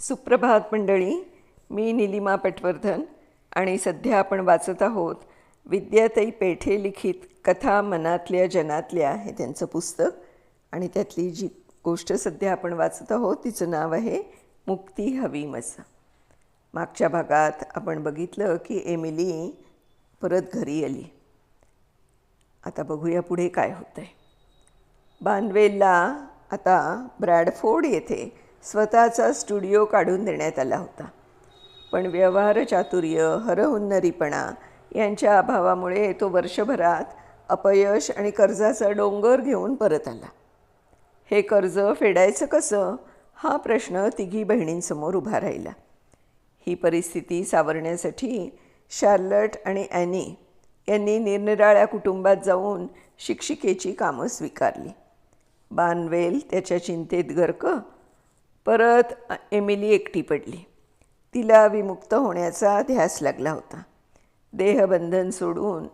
सुप्रभात मंडळी मी निलिमा पटवर्धन आणि सध्या आपण वाचत आहोत विद्याताई पेठे लिखित कथा मनातल्या जनातल्या हे त्यांचं पुस्तक आणि त्यातली जी गोष्ट सध्या आपण वाचत आहोत तिचं नाव आहे मुक्ती हवी मस. मागच्या भागात आपण बघितलं की एमिली परत घरी आली. आता बघूया पुढे काय होतं आहे बानवेलला आता ब्रॅडफोर्ड येथे स्वतःचा स्टुडिओ काढून देण्यात आला होता. पण व्यवहार चातुर्य हरहुन्नरीपणा यांच्या अभावामुळे तो वर्षभरात अपयश आणि कर्जाचा डोंगर घेऊन परत आला. हे कर्ज फेडायचं कसं? हा प्रश्न तिघी बहिणींसमोर उभा राहिला. ही परिस्थिती सावरण्यासाठी शार्लट आणि ॲनी यांनी निरनिराळ्या कुटुंबात जाऊन शिक्षिकेची कामं स्वीकारली. बानवेल त्याच्या चिंतेत गरकं परत एमिली एकटी पडली. तिला विमुक्त होण्याचा ध्यास लागला होता. देहबंधन सोडून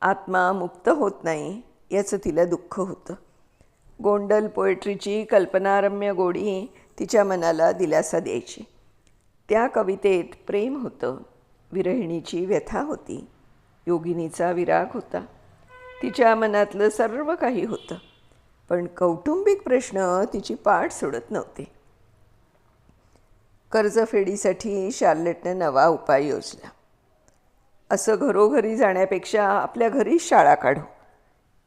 आत्मा मुक्त होत नाही याचं तिला दुःख होतं. गोंडल पोएट्रीची कल्पनारम्य गोडी तिच्या मनाला दिलासा द्यायची. त्या कवितेत प्रेम होतं विरहिणीची व्यथा होती योगिनीचा विराग होता. तिच्या मनातलं सर्व काही होतं पण कौटुंबिक प्रश्न तिची पाठ सोडत नव्हते. कर्जफेडीसाठी शार्लेटनं नवा उपाय योजला. असं घरोघरी जाण्यापेक्षा आपल्या घरीच शाळा काढू.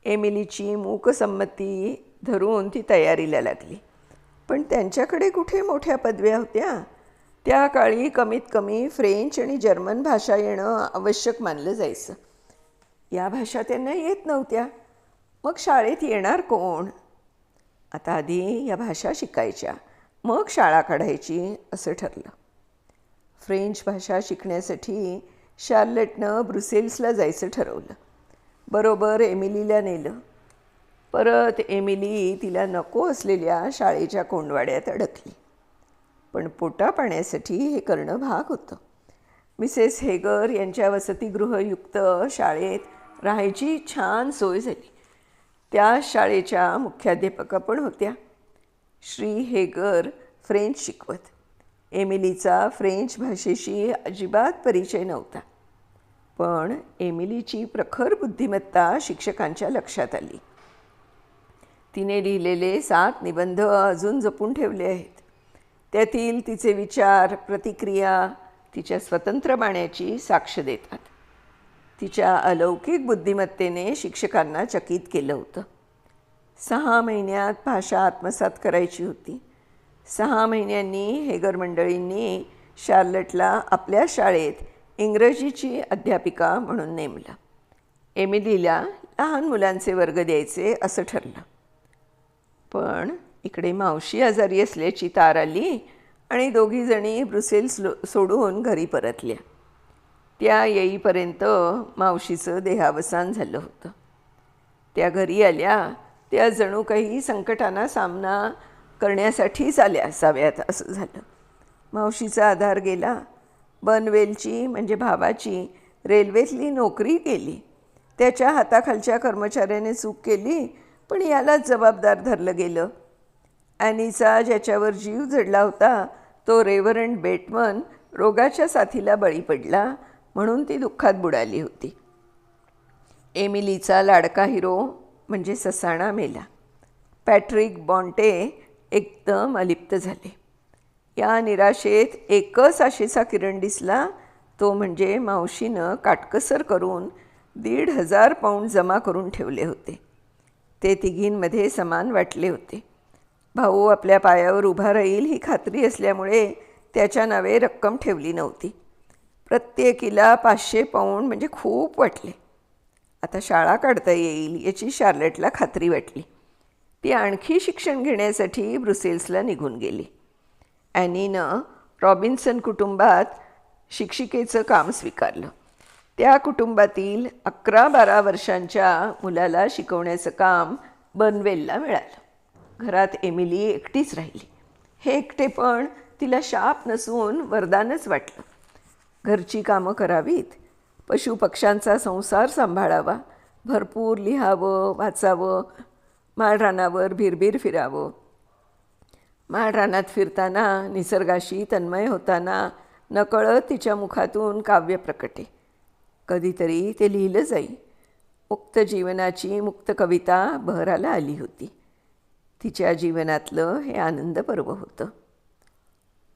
एमिलीची मूकसंमती धरून ती तयारीला लागली. पण त्यांच्याकडे कुठे मोठ्या पदव्या होत्या? त्या काळी कमीत कमी फ्रेंच आणि जर्मन भाषा येणं आवश्यक मानलं जायचं. या भाषा त्यांना येत नव्हत्या. मग शाळेत येणार कोण? आता आधी या भाषा शिकायच्या. मग शाळा काढायची असं ठरलं. फ्रेंच भाषा शिकण्यासाठी शार्लेटनं ब्रुसेल्सला जायचं ठरवलं. बरोबर एमिलीला नेलं. परत एमिली तिला नको असलेल्या शाळेच्या कोंडवाड्यात अडकली. पण पोटा पाण्यासाठी हे करणं भाग होतं. मिसेस हेगर यांच्या वसतिगृहयुक्त शाळेत राहायची छान सोय झाली. त्या शाळेच्या मुख्याध्यापका पण होत्या. श्री हेगर फ्रेंच शिकवत. एमिलीचा फ्रेंच भाषेशी अजिबात परिचय नव्हता. पण एमिलीची प्रखर बुद्धिमत्ता शिक्षकांच्या लक्षात आली. तिने लिहिलेले सात निबंध अजून जपून ठेवले आहेत. त्यातील तिचे विचार प्रतिक्रिया तिच्या स्वतंत्र बाण्याची साक्ष देतात. तिच्या अलौकिक बुद्धिमत्तेने शिक्षकांना चकित केलं होतं. सहा महिन्यात भाषा आत्मसात करायची होती. सहा महिन्यांनी हेगर मंडळींनी शार्लटला आपल्या शाळेत इंग्रजीची अध्यापिका म्हणून नेमलं. एमिलीला लहान मुलांचे वर्ग द्यायचे असं ठरलं. पण इकडे मावशी आजारी असल्याची तार आली आणि दोघीजणी ब्रुसेल्स सोडून घरी परतल्या. त्या येईपर्यंत मावशीचं देहावसान झालं होतं. त्या घरी आल्या त्या जणू काही संकटांना सामना करण्यासाठीच आल्या असाव्यात असं झालं. मावशीचा आधार गेला. बनवेलची म्हणजे भावाची रेल्वेतली नोकरी गेली त्याच्या हाताखालच्या कर्मचाऱ्याने चूक केली पण यालाच जबाबदार धरलं गेलं. ॲनीचा ज्याच्यावर जीव जडला होता तो रेव्हरंड बेटमन रोगाच्या साथीला बळी पडला म्हणून ती दुःखात बुडाली होती. एमिलीचा लाडका हिरो म्हणजे ससाणा मेला. पॅट्रिक बॉन्टे एकदम अलिप्त झाले. या निराशेत एकच आशेचा किरण दिसला तो म्हणजे मावशीनं काटकसर करून दीड हजार पाऊंड जमा करून ठेवले होते. ते तिघींमध्ये समान वाटले होते. भाऊ आपल्या पायावर उभा राहील ही खात्री असल्यामुळे त्याच्या नावे रक्कम ठेवली नव्हती. प्रत्येकीला पाचशे पाऊंड म्हणजे खूप वाटले. आता शाळा काढता येईल याची शार्लेटला खात्री वाटली. ती आणखी शिक्षण घेण्यासाठी ब्रुसेल्सला निघून गेली. ॲनीनं रॉबिन्सन कुटुंबात शिक्षिकेचं काम स्वीकारलं. त्या कुटुंबातील अकरा बारा वर्षांच्या मुलाला शिकवण्याचं काम बनवेलला मिळालं. घरात एमिली एकटीच राहिली. हे एकटेपण तिला शाप नसून वरदानच वाटलं. घरची कामं करावीत पशुपक्ष्यांचा संसार सांभाळावा. भरपूर लिहावं वाचावं माळरानावर भिरभीर फिरावं. माळरानात फिरताना निसर्गाशी तन्मय होताना नकळत तिच्या मुखातून काव्य प्रकटे. कधीतरी ते लिहिलं जाई. मुक्त जीवनाची मुक्त कविता बहराला आली होती. तिच्या जीवनातलं हे आनंद पर्व होतं.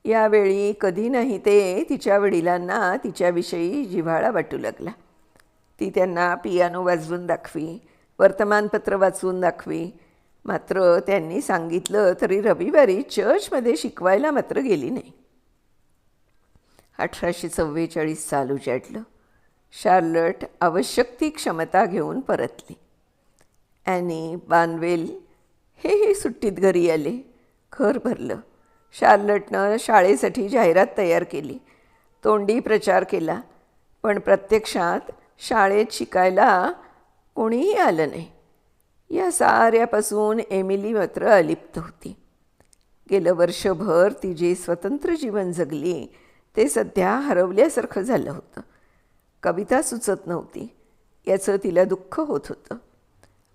यावेळी कधी नाही ते तिच्या वडिलांना तिच्याविषयी जिव्हाळा वाटू लागला. ती त्यांना पियानो वाजवून दाखवी वर्तमानपत्र वाचवून दाखवी. मात्र त्यांनी सांगितलं तरी रविवारी चर्चमध्ये शिकवायला मात्र गेली नाही. अठराशे चव्वेचाळीस साल उजाडलं शार्लट आवश्यक ती क्षमता घेऊन परतली. ॲनी बानवेल हे हे सुट्टीत घरी आले. घर भरलं. शार्लटनं शाळेसाठी जाहिरात तयार केली. तोंडी प्रचार केला पण प्रत्यक्षात शाळेत शिकायला कोणीही आलं नाही. या साऱ्यापासून एमिली मात्र अलिप्त होती. गेलं वर्षभर ती जे स्वतंत्र जीवन जगली ते सध्या हरवल्यासारखं झालं होतं. कविता सुचत नव्हती याचं तिला दुःख होत होतं.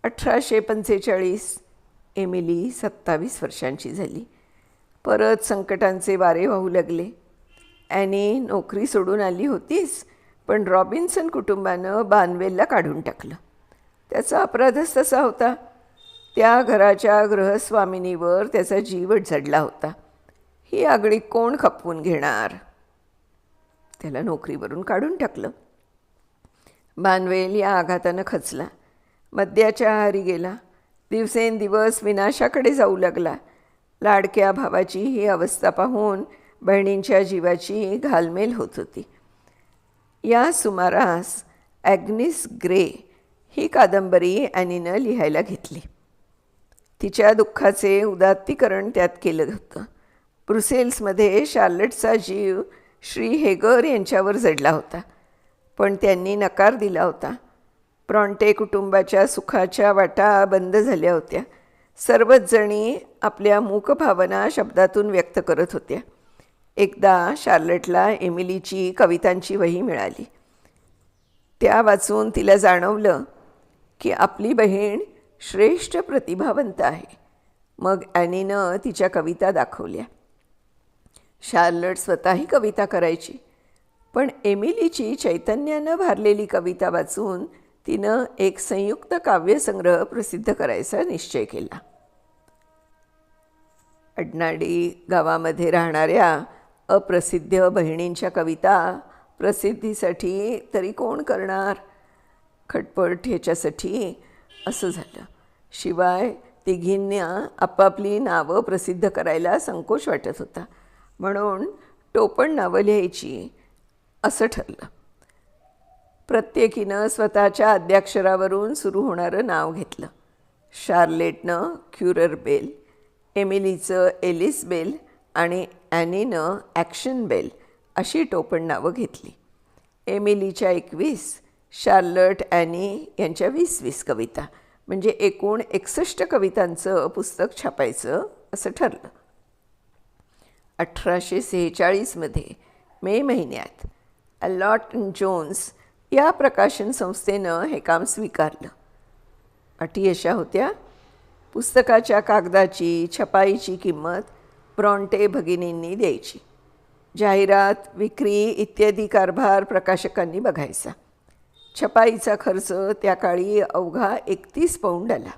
अठराशे पंचेचाळीस एमिली सत्तावीस वर्षांची झाली. परत संकटांचे वारे वाहू लागले. ॲनी नोकरी सोडून आली होतीच पण रॉबिन्सन कुटुंबानं बानवेलला काढून टाकलं. त्याचा अपराधच तसा होता. त्या घराच्या गृहस्वामिनीवर त्याचा जीवट झडला होता. ही आगळी कोण खपवून घेणार? त्याला नोकरीवरून काढून टाकलं. बानवेल या आघातानं खचला. मद्याच्या आहारी गेला. दिवसेंदिवस विनाशाकडे जाऊ लागला. लाडक्या भावाची ही अवस्था पाहून बहिणींच्या जीवाची घालमेल होत होती. या सुमारास ॲग्निस ग्रे ही कादंबरी ॲनीनं लिहायला घेतली. तिच्या दुःखाचे उदात्तीकरण त्यात केलं होतं. ब्रुसेल्समध्ये शार्लटचा जीव श्री हेगर यांच्यावर जडला होता पण त्यांनी नकार दिला होता. प्रॉन्टे कुटुंबाच्या सुखाच्या वाटा बंद झाल्या होत्या. सर्वच जणी आपल्या मूकभावना शब्दातून व्यक्त करत होत्या. एकदा शार्लटला एमिलीची कवितांची वही मिळाली. त्या वाचून तिला जाणवलं की आपली बहीण श्रेष्ठ प्रतिभावंत आहे. मग ॲनीनं तिच्या कविता दाखवल्या. शार्लट स्वतःही कविता करायची पण एमिलीची चैतन्यानं भारलेली कविता वाचून तिनं एक संयुक्त काव्यसंग्रह प्रसिद्ध करायचा निश्चय केला. अडनाडी गावामध्ये राहणाऱ्या अप्रसिद्ध बहिणींच्या कविता प्रसिद्धीसाठी तरी कोण करणार? खटपट ह्याच्यासाठी असं झालं. शिवाय तिघींना आपापली नावं प्रसिद्ध करायला संकोच वाटत होता. म्हणून टोपण नावं लिहायची असं ठरलं. प्रत्येकीनं स्वतःच्या आद्याक्षरावरून सुरू होणारं नाव घेतलं. शार्लेटनं क्युरर बेल एमिलीचं एलिस बेल आणि ॲनीनं ॲक्शन बेल अशी टोपण नावं घेतली. एमिलीच्या एकवीस शार्लट ॲनी यांच्या वीस वीस कविता म्हणजे एकूण एकसष्ट कवितांचं पुस्तक छापायचं असं ठरलं. अठराशे सेहेचाळीसमध्ये मे महिन्यात अलॉट जोन्स या प्रकाशन संस्थेनं हे काम स्वीकारलं. अटी अशा होत्या. पुस्तकाच्या कागदाची छपाईची किंमत ब्रॉन्टे भगिनींनी द्यायची. जाहिरात विक्री इत्यादी कारभार प्रकाशकांनी बघायचा. छपाईचा खर्च त्या काळी अवघा एकतीस पौंड आला.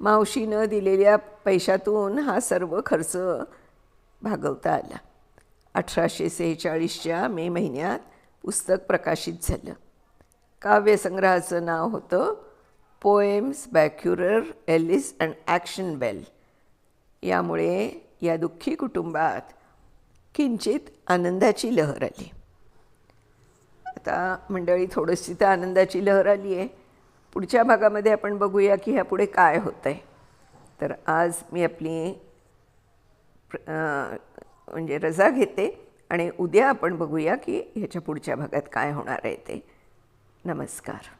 मावशीनं दिलेल्या पैशातून हा सर्व खर्च भागवता आला. अठराशे सेहेचाळीसच्या मे महिन्यात पुस्तक प्रकाशित झालं. काव्यसंग्रहाचं नाव होतं poems by Currer Ellis and Acton Bell यामुळे या दुःखी कुटुंबात किंचित आनंदाची लहर आली. आता मंडळी थोडीशी तर आनंदाची लहर आली आहे. पुढच्या भागामध्ये आपण बघूया की ह्यापुढे काय होतं आहे तर आज मी आपली म्हणजे रजा घेते आणि उद्या आपण बघूया की ह्याच्या पुढच्या भागात काय होणार आहे ते. नमस्कार